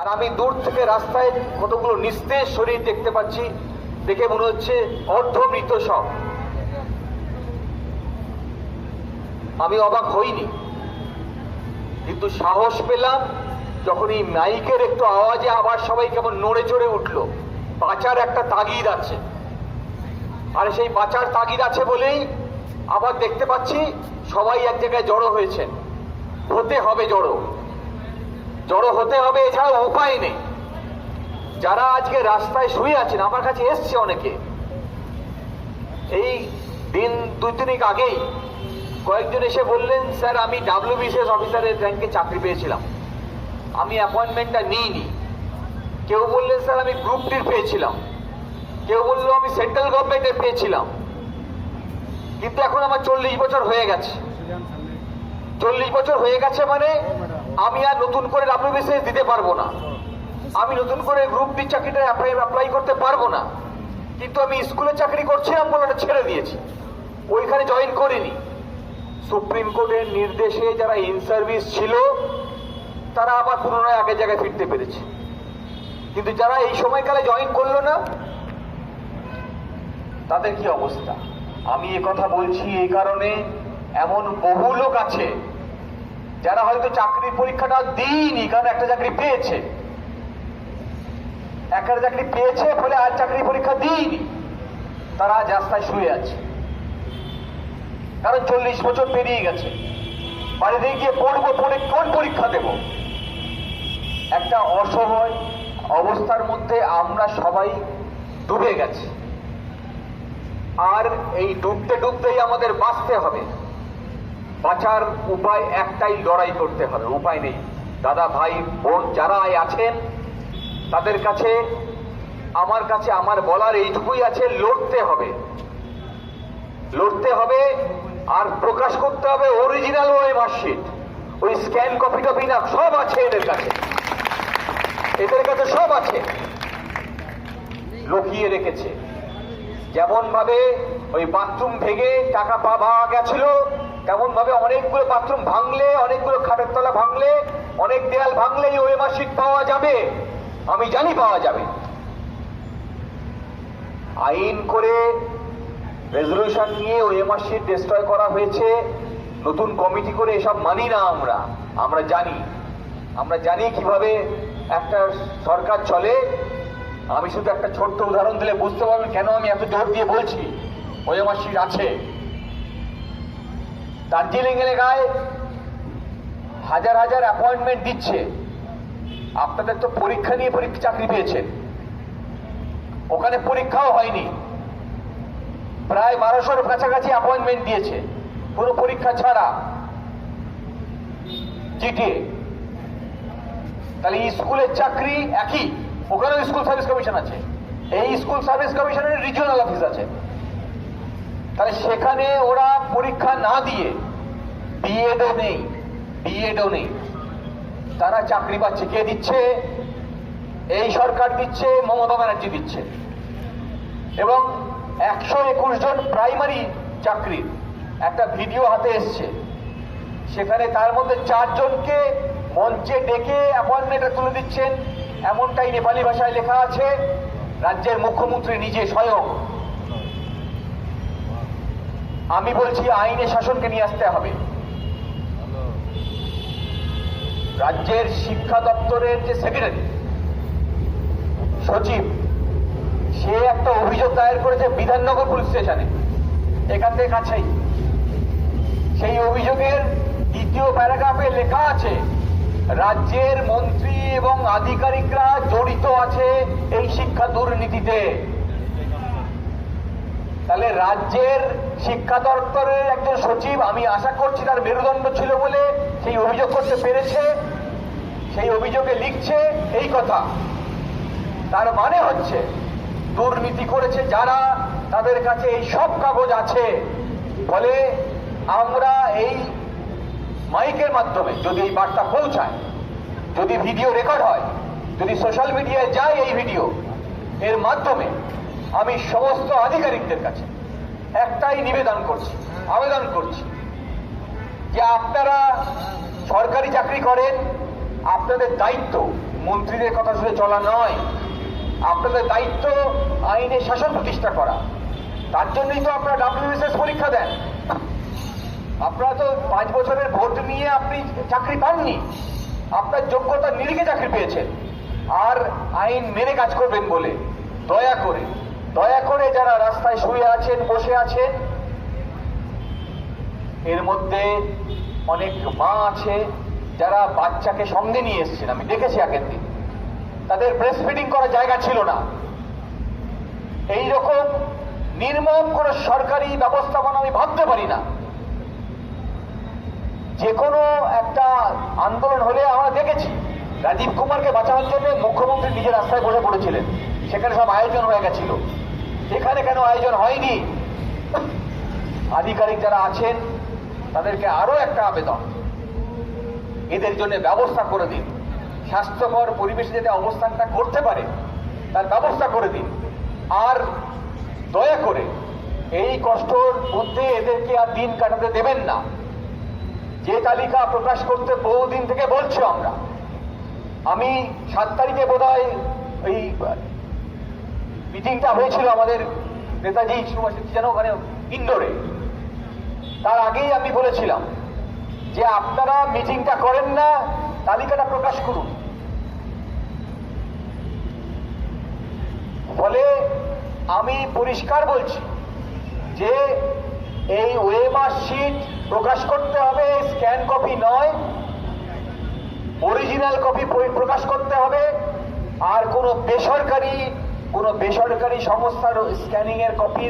আর আমি দূর থেকে রাস্তায় কতগুলো নিস্তেজ শরীর দেখতে পাচ্ছি, দেখে মনে হচ্ছে অর্ধমৃত সব। আমি অবাক হইনি। কিন্তু সাহস পেলাম যখন এই মাইকের একটু আওয়াজে আবার সবাই কেমন নড়ে চড়ে উঠল। বাঁচার একটা তাগিদ আছে। আর সেই বাঁচার তাগিদ আছে বলেই আবার দেখতে পাচ্ছি সবাই এক জায়গায় জড়ো হয়েছে হতে হবে জড়ো। জড়ো হতে হবে এছাড়া উপায় নেই। যারা আজকে রাস্তায় শুয়ে আছেন, আমার কাছে এসছে অনেকে। এই দিন দুই তিনিক আগেই কয়েকজন এসে বললেন, স্যার, আমি ডাব্লিউ ডাব্লিউবিসিএস অফিসারের র্যাঙ্কে চাকরি পেয়েছিলাম। আমি অ্যাপয়েন্টমেন্টটা নিইনি। কেউ বললেন, স্যার, আমি গ্রুপ ডির পেয়েছিলাম। কেউ বলল, আমি সেন্ট্রাল গভর্নমেন্টের পেয়েছিলাম। কিন্তু এখন আমার চল্লিশ বছর হয়ে গেছে। চল্লিশ বছর হয়ে গেছে মানে আমি আর নতুন করে ডাব্লিউবিসিএস দিতে পারব না। আমি নতুন করে গ্রুপ ডি চাকরিটা অ্যাপ্লাই অ্যাপ্লাই করতে পারব না। কিন্তু আমি স্কুলে চাকরি করছিলাম বলে ওটা ছেড়ে দিয়েছি। ওইখানে জয়েন করিনি। সুপ্রিম কোর্টের নির্দেশে যারা ইন সার্ভিস ছিল, তারা আবার পুনরায় আগের জায়গায় ফিরতে পেরেছে। কিন্তু যারা এই সময়কালে জয়েন করল না, তাদের কি অবস্থা? আমি কথা বলছি এই কারণে, এমন বহু লোক আছে যারা হয়তো চাকরির পরীক্ষাটা দিইনি, কারণ একটা চাকরি পেয়েছে। একটা চাকরি পেয়েছে, ফলে আর চাকরি পরীক্ষা দিইনি। তারা রাস্তায় শুয়ে আছে। কারণ চল্লিশ বছর পেরিয়ে গেছে। বাড়িতে গিয়ে পড়ব, পড়ে কোন পরীক্ষা দেব? একটা অসহায় অবস্থার মধ্যে আমরা সবাই ডুবে গেছি। আর এই ডুবতে, ডুবতেই আমাদের বাঁচতে হবে। বাঁচার উপায় একটাই লড়াই করতে হবে, উপায় নেই। দাদা ভাই, বোন যারা আছেন, তাদের কাছে, আমার কাছে, আমার বলার এইটুকুই আছে, লড়তে হবে। লড়তে হবে আর প্রকাশ করতে হবে অরিজিনাল ওই মার্কশিট ওই স্ক্যান কপি টপি না, সব আছে এদের কাছে। এদের কাছে সব আছে। লুকিয়ে রেখেছে। যেমন ভাবে ওই বাথরুম ভেঙে টাকা পাওয়া গেছিল। তেমন ভাবে অনেকগুলো বাথরুম ভাঙলে, অনেকগুলো খাটের তলা ভাঙলে, অনেক দেয়াল ভাঙলেই ওই মাসিক পাওয়া যাবে? আমি জানি পাওয়া যাবে। আইন করে রেজলিউশন নিয়ে ওই মাসিক ডিস্ট্রয় করা হয়েছে। নতুন কমিটি করে এসব মানি না আমরা। আমরা জানি। আমরা জানি কীভাবে একটা সরকার চলে। আমি শুধু একটা ছোট্ট উদাহরণ দিলে বুঝতে পারবেন কেন আমি এত জোর দিয়ে বলছি। সিট আছে। দার্জিলিং এলাকায় হাজার হাজার অ্যাপয়েন্টমেন্ট দিচ্ছে। আপনাদের তো পরীক্ষা নিয়ে পরীক্ষা চাকরি পেয়েছেন। ওখানে পরীক্ষাও হয়নি। প্রায় বারোশোর কাছাকাছি অ্যাপয়েন্টমেন্ট দিয়েছে। পুরো পরীক্ষা ছাড়া। জিটিএ তাহলে স্কুলের চাকরি একই। ওখানেও স্কুল সার্ভিস কমিশন আছে। এই স্কুল সার্ভিস কমিশনের রিজিওনাল অফিস আছে। তাহলে সেখানে ওরা পরীক্ষা না দিয়ে বিএডও নেই বিএডও নেই। তারা চাকরি পাচ্ছে। কে দিচ্ছে? এই সরকার দিচ্ছে, মমতা ব্যানার্জি দিচ্ছে। এবং একশো একুশ জন প্রাইমারি চাকরির একটা ভিডিও হাতে এসছে। সেখানে তার মধ্যে চারজনকে মঞ্চে ডেকে অ্যাপয়েন্টমেন্টে তুলে দিচ্ছেন। এমনটাই নেপালি ভাষায় লেখা আছে। রাজ্যের মুখ্যমন্ত্রী নিজে স্বয়ং আমি বলছি আইনে শাসনকে নিয়ে আসতে হবে। রাজ্যের শিক্ষা দপ্তরের যে সেক্রেটারি সচিব, সে একটা অভিযোগ দায়ের করেছে বিধাননগর পুলিশ স্টেশনে। এখান থেকে কাছেই। সেই অভিযোগের দ্বিতীয় প্যারাগ্রাফে লেখা আছে, রাজ্যের মন্ত্রী এবং আধিকারিকরা জড়িত আছে এই শিক্ষা দুর্নীতিতে। তাহলে রাজ্যের শিক্ষা দপ্তরের একজন সচিব, আমি আশা করছি তার মেরুদণ্ড ছিল বলে সেই অভিযোগ করতে পেরেছে, সেই অভিযোগে লিখছে এই কথা। তার মানে হচ্ছে, দুর্নীতি করেছে যারা, তাদের কাছে এই সব কাগজ আছে ফলে আমরা এই মাইকের মাধ্যমে যদি এই বার্তা পৌঁছায়, যদি ভিডিও রেকর্ড হয়, যদি সোশ্যাল মিডিয়ায় যায় এই ভিডিও, এর মাধ্যমে আমি সমস্ত আধিকারিকদের কাছে একটাই নিবেদন করছি, আবেদন করছি যে আপনারা সরকারি চাকরি করেন, আপনাদের দায়িত্ব মন্ত্রীদের কথা শুনে চলা নয়, আপনাদের দায়িত্ব আইনের শাসন প্রতিষ্ঠা করা। তার জন্যই তো আপনারা ডাব্লিউএসএস পরীক্ষা দেন। আপনারা তো পাঁচ বছরের ভোট নিয়ে আপনি চাকরি পাননি। আপনার যোগ্যতা নিরিখে চাকরি পেয়েছেন। আর আইন মেনে কাজ করবেন বলে দয়া করে দয়া করে যারা রাস্তায় শুয়ে আছেন, বসে আছেন, এর মধ্যে অনেক মা আছে যারা বাচ্চাকে সঙ্গে নিয়ে এসেছেন। আমি দেখেছি আগের দিন। তাদের ব্রেস্ট ফিডিং করার জায়গা ছিল না। এই রকম নির্মম কোন সরকারি ব্যবস্থাপনা আমি ভাবতে পারি না। যে কোনো একটা আন্দোলন হলে আমরা দেখেছি। রাজীব কুমারকে বাঁচানোর জন্য মুখ্যমন্ত্রী নিজের রাস্তায় বসে পড়েছিলেন। সেখানে সব আয়োজন হয়ে গেছিল। এখানে কেন আয়োজন হয়নি? আধিকারিক যারা আছেন, তাদেরকে আরও একটা আবেদন। এদের জন্য ব্যবস্থা করে দিন। স্বাস্থ্যকর পরিবেশে যাতে অবস্থানটা করতে পারে, তার ব্যবস্থা করে দিন। আর দয়া করে, এই কষ্টর মধ্যে এদেরকে আর দিন কাটাতে দেবেন না। যে তালিকা প্রকাশ করতে বহুদিন থেকে বলছি আমরা। আমি সাত তারিখে বোধ হয় ওই মিটিংটা হয়েছিল আমাদের নেতাজি সুভাষ যেন ওখানে ইন্ডোরে। তার আগেই আমি বলেছিলাম যে আপনারা মিটিংটা করেন না, তালিকাটা প্রকাশ করুন। ফলে আমি পরিষ্কার বলছি যে এই ওয়েমার শিট প্রকাশ করতে হবে, স্ক্যান কপি নয়, অরিজিনাল কপি প্রকাশ করতে হবে, আর কোনো বেসরকারি কোনো বেসরকারি সংস্থার স্ক্যানিং এর কপির